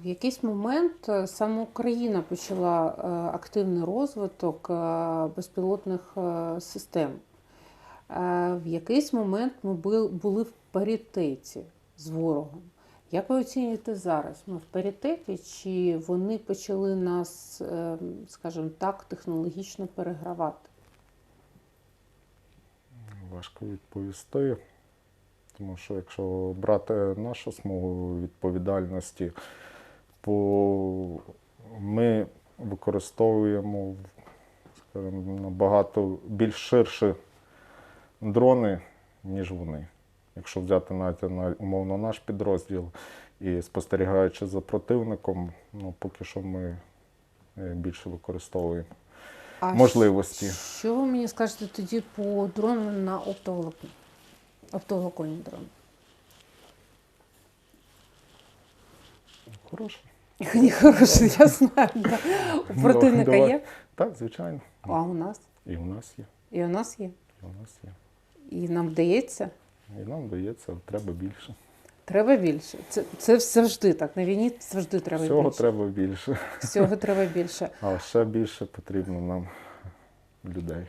В якийсь момент е, саме Україна почала е, активний розвиток е, безпілотних систем. В якийсь момент ми були в паритеті з ворогом. Як ви оцінюєте зараз? Ми в паритеті, чи вони почали нас, скажімо так, технологічно перегравати? Важко відповісти. Тому що якщо брати нашу смугу відповідальності, ми використовуємо скажімо, набагато більш ширше дрони, ніж вони. Якщо взяти навіть на умовно наш підрозділ і спостерігаючи за противником, ну поки що ми е, більше використовуємо А можливості. Що ви мені скажете тоді по дронам на оптоволокні? Оптоволоконні дрони. Хороше. Ні, хороший, я знаю. Да. У противника є, Так, звичайно. а у нас? І у нас є. І у нас є. І у нас є. І нам вдається. І нам вдається, треба більше. Треба більше. Це, це завжди так. На війні завжди треба Всього більше. треба більше. Всього треба більше. А ще більше потрібно нам людей.